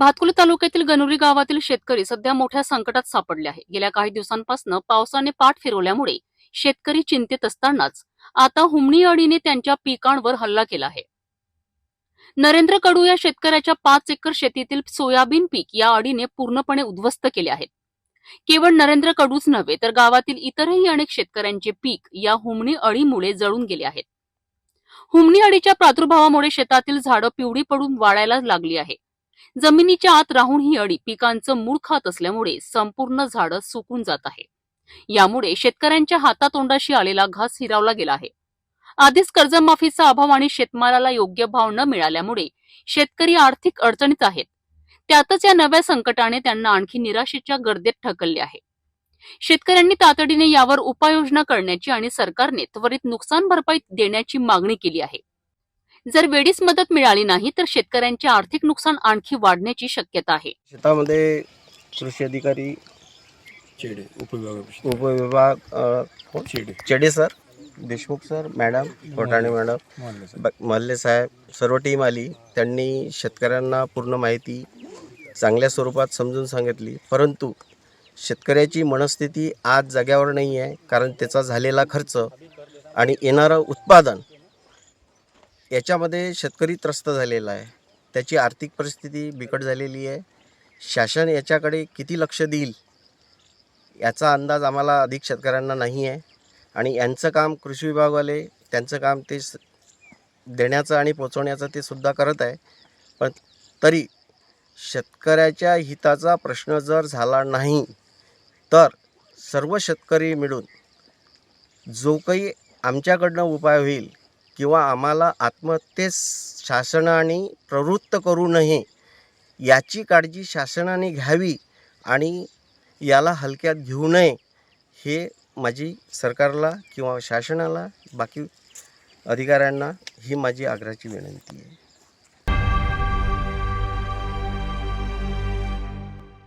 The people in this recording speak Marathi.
भातकुली तालुक्यातील गनुरी गावातील शेतकरी सध्या मोठ्या संकटात सापडले आहे गेल्या काही दिवसांपासून पावसाने पाठ फिरवल्यामुळे शेतकरी चिंतेत असतानाच आता हुमणी अळीने त्यांच्या पिकांवर हल्ला केला आहे. नरेंद्र कडू या शेतकऱ्याच्या पाच एकर शेतीतील सोयाबीन पीक या अळीने पूर्णपणे उद्ध्वस्त केले आहेत. केवळ नरेंद्र कडूच नव्हे तर गावातील इतरही अनेक शेतकऱ्यांचे पीक या हुमणी अळीमुळे जळून गेले आहेत. हुमणी अळीच्या प्रादुर्भावामुळे शेतातील झाडं पिवळी पडून वाढायला लागली आहे. जमिनीच्या आत राहून ही अळी पिकांचं मूळ खात असल्यामुळे संपूर्ण झाडं सुकून जात आहे. यामुळे शेतकऱ्यांच्या हातातोंडाशी आलेला घास हिरावला गेला आहे. आधीच कर्जमाफीचा अभाव आणि शेतमालाला योग्य भाव न मिळाल्यामुळे शेतकरी आर्थिक अडचणीत आहेत. त्यातच या नव्या संकटाने त्यांना आणखी निराशेच्या गर्दीत ठकलले आहे. शेतकऱ्यांनी तातडीने यावर उपाययोजना करण्याची आणि सरकारने त्वरित नुकसान भरपाई देण्याची मागणी केली आहे. जर वेळीच मदत मिळाली नाही तर शेतकऱ्यांचे आर्थिक नुकसान आणखी वाढण्याची शक्यता आहे. शेतामध्ये कृषी अधिकारी चेडे उपविभाग? Chede. Chede sir Deshmukh sir madam Kotane madam Malle saheb सर्व टीम आली. त्यांनी शेतकऱ्यांना पूर्ण माहिती चांगल्या स्वरूपात समजून सांगितली. परंतु शेतकऱ्याची मनस्थिती आज जाग्यावर नाही आहे कारण त्याचा झालेला खर्च आणि येणारं उत्पादन याच्यामध्ये शेतकरी त्रस्त झालेला आहे. त्याची आर्थिक परिस्थिती बिकट झालेली आहे. शासन याच्याकडे किती लक्ष देईल याचा अंदाज आम्हाला अधिक शेतकऱ्यांना नाही आहे. आणि यांचं काम कृषी विभागवाले त्यांचं काम ते स- देण्याचं आणि पोचवण्याचं ते सुद्धा करत आहे. पण तरी शेतकऱ्याच्या हिताचा प्रश्न जर झाला नाही तर सर्व शेतकरी मिळून जो काही आमच्याकडनं उपाय होईल किंवा आम्हाला आत्महत्येस शासनाने प्रवृत्त करू नये याची काळजी शासनाने घ्यावी आणि याला हलक्यात घेऊ नये हे माझी सरकारला किंवा शासनाला बाकी अधिकाऱ्यांना ही माझी आग्रहाची विनंती आहे.